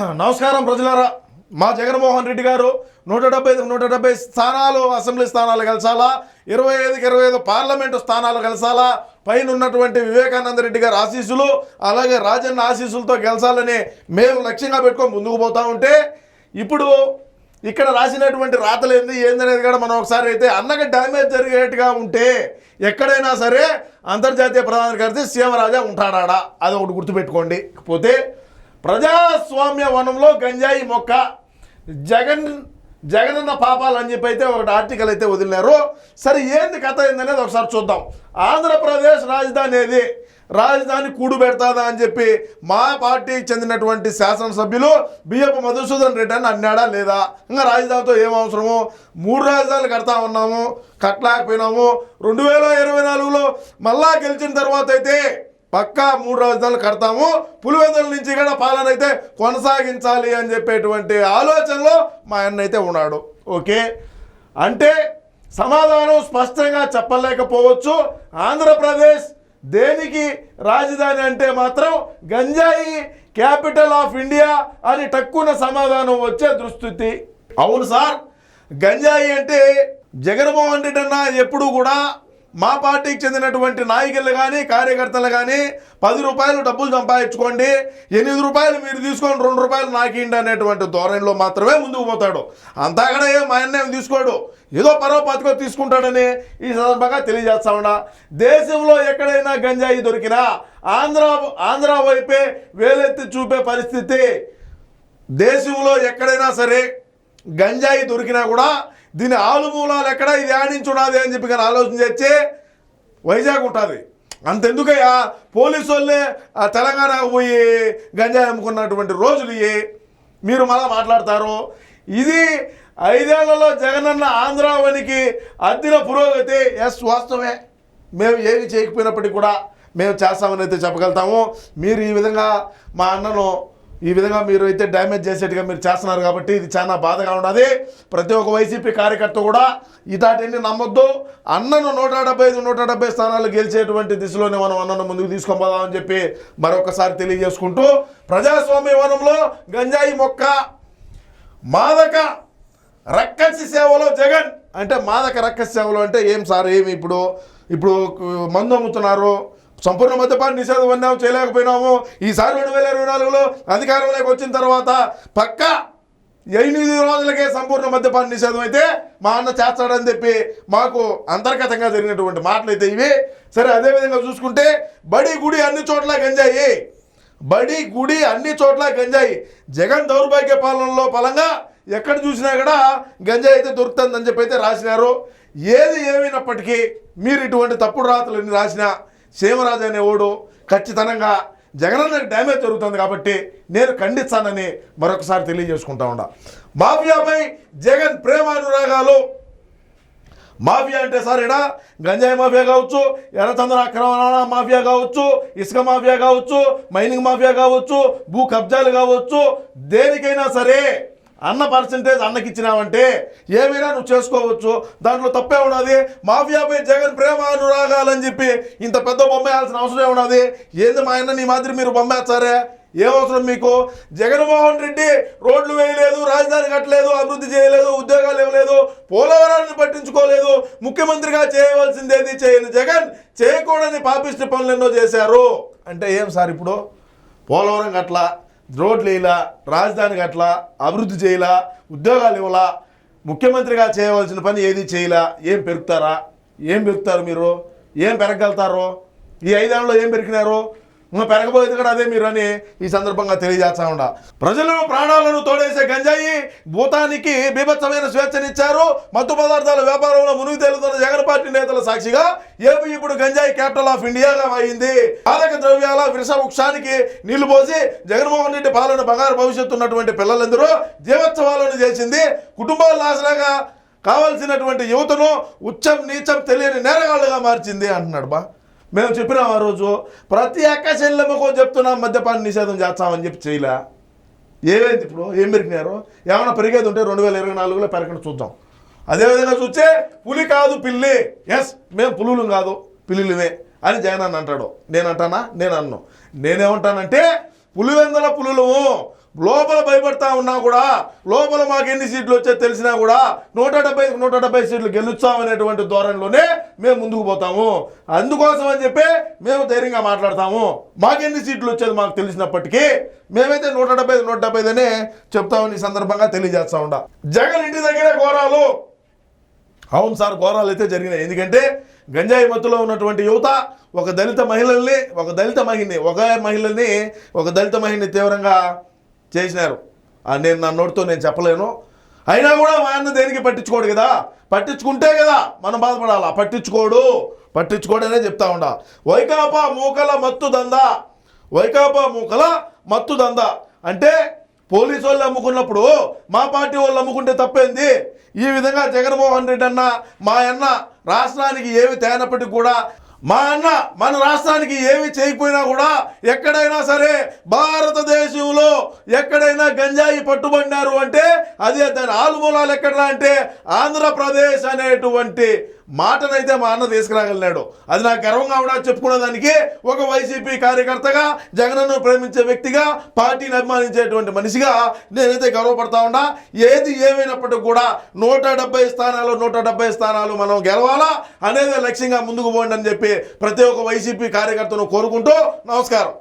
నమస్కారం ప్రజలారా. మా జగన్మోహన్ రెడ్డి గారు నూట డెబ్బై ఐదు నూట డెబ్బై స్థానాలు అసెంబ్లీ స్థానాలు కలిసాలా ఇరవై ఐదుకి ఇరవై ఐదు పార్లమెంటు స్థానాలు కలిసాలా పైన ఉన్నటువంటి వివేకానంద రెడ్డి గారి ఆశీస్సులు అలాగే రాజన్న ఆశీస్సులతో గెలిచాలని మేము లక్ష్యంగా పెట్టుకొని ముందుకు పోతా ఉంటే ఇప్పుడు ఇక్కడ రాసినటువంటి రాతలు ఏంది ఏందనేది కూడా మనం ఒకసారి అయితే అన్నకి డ్యామేజ్ జరిగేట్టుగా ఉంటే ఎక్కడైనా సరే అంతర్జాతీయ ప్రధాన కార్యదర్శి సీమరాజా ఉంటాడా అది ఒకటి గుర్తుపెట్టుకోండి. పోతే ప్రజాస్వామ్య వనంలో గంజాయి మొక్క జగన్ జగనన్న పాపాలు అని చెప్పి అయితే ఒకటి ఆర్టికల్ అయితే వదిలినారు. సరే ఏంది కథ ఏందనేది ఒకసారి చూద్దాం. ఆంధ్రప్రదేశ్ రాజధాని ఏది? రాజధాని కూడు పెడతాదా అని చెప్పి మా పార్టీకి చెందినటువంటి శాసనసభ్యులు బియ్యపు మధుసూదన్ రెడ్డి అని అన్నాడా లేదా? ఇంకా రాజధానితో ఏం అవసరము? మూడు రాజధానులు కడతా ఉన్నాము కట్టలేకపోయినాము. రెండు వేల ఇరవై నాలుగులో మళ్ళా గెలిచిన తర్వాత అయితే పక్కా మూడు రాజధానులు కడతాము. పులివెందుల నుంచి కూడా పాలన అయితే కొనసాగించాలి అని చెప్పేటువంటి ఆలోచనలో మా అన్న అయితే ఉన్నాడు. ఓకే? అంటే సమాధానం స్పష్టంగా చెప్పలేకపోవచ్చు. ఆంధ్రప్రదేశ్ దేనికి రాజధాని అంటే మాత్రం గంజాయి క్యాపిటల్ ఆఫ్ ఇండియా అని తక్కువ సమాధానం వచ్చే దుస్థితి. అవును సార్. గంజాయి అంటే జగన్మోహన్ రెడ్డి అన్న ఎప్పుడు కూడా మా పార్టీకి చెందినటువంటి నాయకులు కానీ కార్యకర్తలు కానీ పది రూపాయలు డబ్బులు సంపాదించుకోండి ఎనిమిది రూపాయలు మీరు తీసుకొని రెండు రూపాయలు నాకిండి అనేటువంటి ధోరణిలో మాత్రమే ముందుకు పోతాడు. అంతా కూడా ఏం మా అన్న తీసుకోడు. ఏదో పరవ తీసుకుంటాడని ఈ సందర్భంగా తెలియజేస్తా ఉన్నా. దేశంలో ఎక్కడైనా గంజాయి దొరికినా ఆంధ్ర ఆంధ్ర వైపే వేలెత్తి చూపే పరిస్థితి. దేశంలో ఎక్కడైనా సరే గంజాయి దొరికినా కూడా దీని ఆలుమూలాలు ఎక్కడ? ఇది ఆడించున్నది అని చెప్పి కానీ ఆలోచన చేస్తే వైజాగ్ ఉంటుంది. అంతెందుకయ్యా? పోలీసు వాళ్ళే ఆ తెలంగాణకు పోయి గంజాయి అమ్ముకున్నటువంటి రోజులు ఇవి మీరు మళ్ళా మాట్లాడతారు. ఇది ఐదేళ్ళలో జగనన్న ఆంధ్రావనికి అద్దిన పురోగతి. ఎస్ వాస్తవమే. మేము ఏమి చేయకపోయినప్పటికీ కూడా మేము చేస్తామని అయితే చెప్పగలుగుతాము. మీరు ఈ విధంగా మా అన్నను ఈ విధంగా మీరు అయితే డ్యామేజ్ చేసేట్టుగా మీరు చేస్తున్నారు కాబట్టి ఇది చాలా బాధగా ఉన్నది. ప్రతి ఒక్క వైసీపీ కార్యకర్త కూడా ఇదాటిని నమ్మొద్దు. అన్నను నూట డెబ్బై ఐదు నూట డెబ్బై స్థానాలు గెలిచేటువంటి దిశలోనే మనం అన్నను ముందుకు తీసుకొని పోదామని చెప్పి మరొకసారి తెలియజేసుకుంటూ ప్రజాస్వామ్య వనంలో గంజాయి మొక్క మాదక రక్కసి సేవలో జగన్ అంటే మాదక రక్కసి సేవలు అంటే ఏం సార్ ఏమి ఇప్పుడు? ఇప్పుడు మందు అమ్ముతున్నారు. సంపూర్ణ మద్యపాన నిషేధం అన్నాము చేయలేకపోయినాము ఈసారి రెండు వేల ఇరవై నాలుగులో అధికారంలోకి వచ్చిన తర్వాత పక్క ఎనిమిది రోజులకే సంపూర్ణ మద్యపాన నిషేధం అయితే మా అన్న చేస్తాడని చెప్పి మాకు అంతర్గతంగా జరిగినటువంటి మాటలు అయితే ఇవి. సరే అదేవిధంగా చూసుకుంటే బడి గుడి అన్ని చోట్ల గంజాయి. బడి గుడి అన్ని చోట్ల గంజాయి. జగన్ దౌర్భాగ్య పాలనలో ఫలంగా ఎక్కడ చూసినా కూడా గంజాయి అయితే దొరుకుతుందని చెప్పి అయితే రాసినారు. ఏది ఏమైనప్పటికీ మీరు ఇటువంటి తప్పుడు రాతలు రాసినా సేమరాజు అనే ఓడు ఖచ్చితంగా జగనన్నకి డ్యామేజ్ జరుగుతుంది కాబట్టి నేను ఖండిస్తానని మరొకసారి తెలియజేసుకుంటా ఉండా మాఫియాపై జగన్ ప్రేమానురాగాలు. మాఫియా అంటే సారీడా గంజాయి మాఫియా కావచ్చు ఎర్రచందన అక్రమణ మాఫియా కావచ్చు ఇసుక మాఫియా కావచ్చు మైనింగ్ మాఫియా కావచ్చు భూ కబ్జాలు కావచ్చు దేనికైనా సరే అన్న పర్సంటేజ్ అన్నకి ఇచ్చినావంటే ఏమైనా నువ్వు చేసుకోవచ్చు దాంట్లో తప్పే ఉన్నది. మాఫియాపై జగన్ ప్రేమ అనురాగాలని చెప్పి ఇంత పెద్ద బొమ్మ వేయాల్సిన అవసరం ఉన్నది ఏంది మా అన్న నీ మాదిరి మీరు బొమ్మ వేస్తారే? ఏమవసరం అవసరం మీకు? జగన్మోహన్ రెడ్డి రోడ్లు వేయలేదు రాజధాని కట్టలేదు అభివృద్ధి చేయలేదు ఉద్యోగాలు ఇవ్వలేదు పోలవరాన్ని పట్టించుకోలేదు. ముఖ్యమంత్రిగా చేయవలసిందేది? చేయని. జగన్ చేయకూడని పాపిష్టి పనులు ఎన్నో చేశారు. అంటే ఏం సార్ ఇప్పుడు? పోలవరం గట్ల రోడ్లు వేయలా రాజధాని గట్ల అభివృద్ధి చేయలా ఉద్యోగాలు ఇవ్వలా ముఖ్యమంత్రిగా చేయవలసిన పని ఏది చేయలా? ఏం పెరుగుతారా? ఏం పెరుగుతారు మీరు? ఏం పెరగలుగుతారో ఈ ఐదేళ్ళలో ఏం పెరిగినారు? ఇంకా పెరగబోయేది కూడా అదే మీరు అని ఈ సందర్భంగా తెలియజేస్తా ఉండ ప్రజలను ప్రాణాలను తోడేసే గంజాయి భూతానికి బీభత్సమైన స్వేచ్ఛనిచ్చారు. మత్తు పదార్థాల వ్యాపారంలో మునిగి తేలుతున్న జగన్ పార్టీ నేతల సాక్షిగా ఏపీ ఇప్పుడు గంజాయి క్యాపిటల్ ఆఫ్ ఇండియాగా అయింది మాదక ద్రవ్యాల విష వృక్షానికి నీళ్ళు పోసి జగన్మోహన్ రెడ్డి పాలన బంగారు భవిష్యత్తు ఉన్నటువంటి పిల్లలందరూ జీవోత్సవాలను చేసింది. కుటుంబాల నాశనంగా కావాల్సినటువంటి యువతను ఉచ్చం నీచం తెలియని నేరగాళ్ళుగా మార్చింది అంటున్నాడు బా. మేము చెప్పినాం ఆ రోజు ప్రతి అక్క చెల్లెమ్మకు చెప్తున్నాం మద్యపాన నిషేధం చేస్తామని చెప్పి చేయలే. ఏమైంది ఇప్పుడు? ఏం పెరిగినారు? ఏమైనా పెరిగేది ఉంటే రెండు వేల ఇరవై నాలుగులో పెరగడం చూద్దాం. అదేవిధంగా చూస్తే పులి కాదు పిల్లి. ఎస్ మేము పులులు కాదు పిల్లులమే అని జగన్ అన్న అంటాడు. నేను అంటానా? నేను అన్ను. నేనేమంటానంటే పులివెందల పులులము లోపల భయపడతా ఉన్నా కూడా లోపల మాకు ఎన్ని సీట్లు వచ్చే తెలిసినా కూడా నూట డెబ్బై నూట డెబ్బై సీట్లు గెలుస్తామనేటువంటి ధోరణిలోనే మేము ముందుకు పోతాము. అందుకోసం అని చెప్పి మేము ధైర్యంగా మాట్లాడతాము. మాకు ఎన్ని సీట్లు వచ్చేది మాకు తెలిసినప్పటికీ మేమైతే నూట డెబ్బై నూట డెబ్బై అనే చెప్తామని ఈ సందర్భంగా తెలియజేస్తా ఉండా. జగన్ ఇంటి దగ్గరే ఘోరాలు. అవును సార్ ఘోరాలు అయితే జరిగినాయి. ఎందుకంటే గంజాయి మత్తులో ఉన్నటువంటి యువత ఒక దళిత మహిళల్ని ఒక దళిత మహిళని ఒక మహిళని ఒక దళిత మహిళని తీవ్రంగా చేసినారు. నేను నా నోటితో నేను చెప్పలేను. అయినా కూడా మా అన్న దేనికి పట్టించుకోడు కదా? పట్టించుకుంటే కదా మనం బాధపడాలా? పట్టించుకోడు. పట్టించుకోడనే చెప్తా ఉండా. వైకాపా మూకల మత్తు దందా. వైకాపా మూకల మత్తు దందా. అంటే పోలీసు వాళ్ళు అమ్ముకున్నప్పుడు మా పార్టీ వాళ్ళు అమ్ముకుంటే తప్పేంది? ఈ విధంగా జగన్మోహన్ రెడ్డి అన్న మా అన్న రాష్ట్రానికి ఏమి తేనప్పటికీ కూడా మా అన్న మన రాష్ట్రానికి ఏమి చేయకపోయినా కూడా ఎక్కడైనా సరే భారతదేశంలో ఎక్కడైనా గంజాయి పట్టుబడినారు అంటే అదే దాని ఆలుమూలాలు ఎక్కడ అంటే ఆంధ్రప్రదేశ్ అనేటువంటి మాటనైతే మా అన్న తీసుకురాగలిగినాడు. అది నాకు గర్వంగా కూడా చెప్పుకునే దానికి ఒక వైసీపీ కార్యకర్తగా జగన్ను ప్రేమించే వ్యక్తిగా పార్టీని అభిమానించేటువంటి మనిషిగా నేనైతే గర్వపడతా ఉన్నా. ఏది ఏమైనప్పటికీ కూడా నూట డెబ్బై స్థానాలు నూట డెబ్బై స్థానాలు మనం గెలవాలా అనేది లక్ష్యంగా ముందుకు పోండి అని చెప్పి ప్రతి ఒక్క వైసీపీ కార్యకర్తను కోరుకుంటూ నమస్కారం.